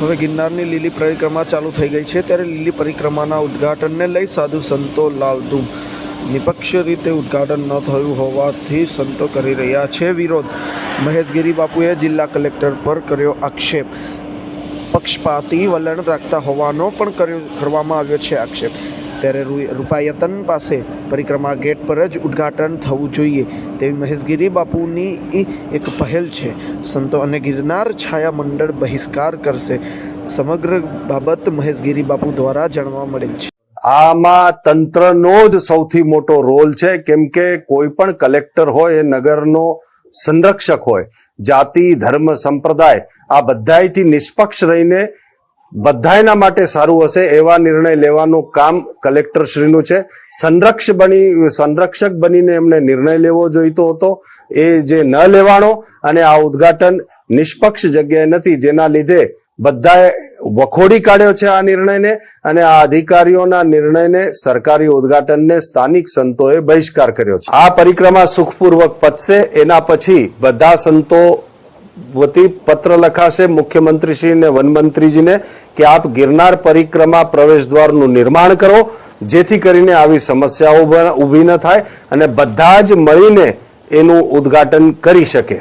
હવે ગિરનારની લીલી પરિક્રમા ચાલુ થઈ ગઈ છે ત્યારે લીલી પરિક્રમાના ઉદ્ઘાટનને લઈ સાધુ સંતો લાવધૂમ નિપક્ષ રીતે ઉદ્ઘાટન ન થયું હોવાથી સંતો કરી રહ્યા છે વિરોધ. મહેશગીરી બાપુએ જિલ્લા કલેક્ટર પર કર્યો આક્ષેપ. પક્ષપાતી વલણ રાખતા હોવાનો પણ કર્યો, કરવામાં આવ્યો છે આક્ષેપ. ત્યારે રૂપાયતન પાસે પરિક્રમા ગેટ પર જ ઉદ્ઘાટન થવું જોઈએ. તેવી મહેશગીરી બાપુની એક પહેલ છે. સંતો અને ગિરનાર છાયા મંડળ બહિષ્કાર કરશે. સમગ્ર બાબત મહેશગીરી બાપુ દ્વારા જાણવા મળેલ છે. આમાં તંત્રનો જ સૌથી મોટો રોલ છે. કેમ કે કોઈ પણ કલેક્ટર હોય એ નગરનો સંરક્ષક હોય, જાતિ, ધર્મ, સંપ્રદાય, આ બધાયથી નિષ્પક્ષ રહીને બધાયના માટે સારું હશે એવા નિર્ણય લેવાનું કામ કલેક્ટરશ્રીનું છે. સંરક્ષ બની, સંરક્ષક બનીને એમને નિર્ણય લેવો જોઈતો હતો. એ જે ન લેવાનો અને આ ઉદ્ઘાટન નિષ્પક્ષ જગ્યાએ નથી, જેના લીધે બધાએ વખોડી કાઢ્યો છે આ નિર્ણયને અને આ અધિકારીઓના નિર્ણયને સરકારી ઉદ્ઘાટનને સ્થાનિક સંતોએ બહિષ્કાર કર્યો છે. આ પરિક્રમા સુખપૂર્વક પતશે. એના પછી બધા સંતો વતી પત્ર લખાશે મુખ્યમંત્રીશ્રી અને વનમંત્રીજીને કે આપ ગિરનાર પરિક્રમા પ્રવેશ દ્વારનું નિર્માણ કરો, જેથી કરીને આવી સમસ્યાઓ ઊભી ન થાય અને બધા જ મળીને એનું ઉદ્ઘાટન કરી શકે.